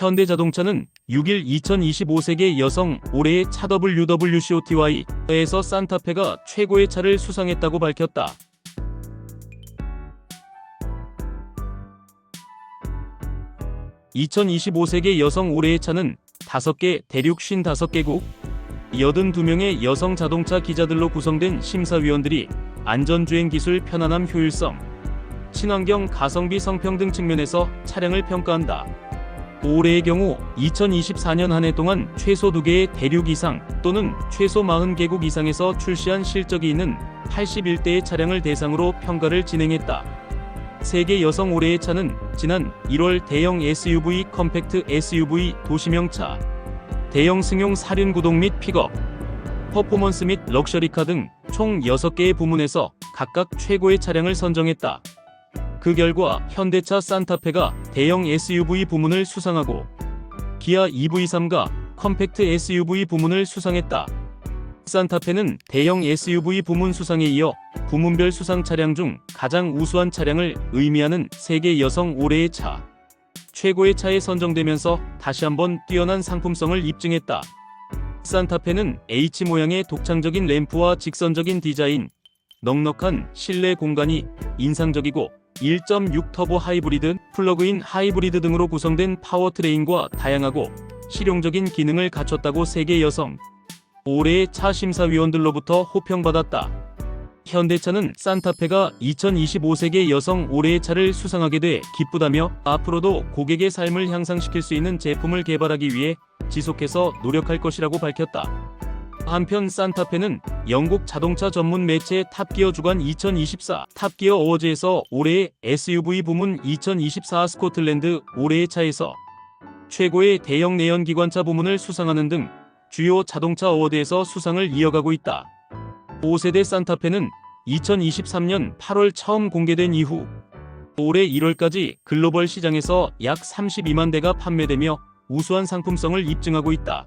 현대자동차는 6일 2025세계 여성 올해의 차 WWCOTY에서 산타페가 최고의 차를 수상했다고 밝혔다. (2025세계 여성 올해의 차는 5개 대륙 55개국 82명의 여성 자동차 기자들로 구성된 심사위원들이 안전주행 기술 편안함 효율성 친환경 가성비 성평등 측면에서 차량을 평가한다. 올해의 경우 2024년 한 해 동안 최소 2개의 대륙 이상 또는 최소 40개국 이상에서 출시한 실적이 있는 81대의 차량을 대상으로 평가를 진행했다. 세계 여성 올해의 차는 지난 1월 대형 SUV, 컴팩트 SUV, 도시명차, 대형 승용 사륜 구동 및 픽업, 퍼포먼스 및 럭셔리카 등 총 6개의 부문에서 각각 최고의 차량을 선정했다. 그 결과 현대차 산타페가 대형 SUV 부문을 수상하고 기아 EV3가 컴팩트 SUV 부문을 수상했다. 산타페는 대형 SUV 부문 수상에 이어 부문별 수상 차량 중 가장 우수한 차량을 의미하는 세계 여성 올해의 차 최고의 차에 선정되면서 다시 한번 뛰어난 상품성을 입증했다. 산타페는 H 모양의 독창적인 램프와 직선적인 디자인, 넉넉한 실내 공간이 인상적이고 1.6 터보 하이브리드, 플러그인 하이브리드 등으로 구성된 파워트레인과 다양하고 실용적인 기능을 갖췄다고 세계 여성 올해의 차 심사위원들로부터 호평받았다. 현대차는 산타페가 2025세계 여성 올해의 차를 수상하게 돼 기쁘다며 앞으로도 고객의 삶을 향상시킬 수 있는 제품을 개발하기 위해 지속해서 노력할 것이라고 밝혔다. 한편 산타페는 영국 자동차 전문 매체 탑기어 주간 2024 탑기어 어워즈에서 올해의 SUV 부문 2024 스코틀랜드 올해의 차에서 최고의 대형 내연 기관차 부문을 수상하는 등 주요 자동차 어워드에서 수상을 이어가고 있다. 5세대 산타페는 2023년 8월 처음 공개된 이후 올해 1월까지 글로벌 시장에서 약 32만 대가 판매되며 우수한 상품성을 입증하고 있다.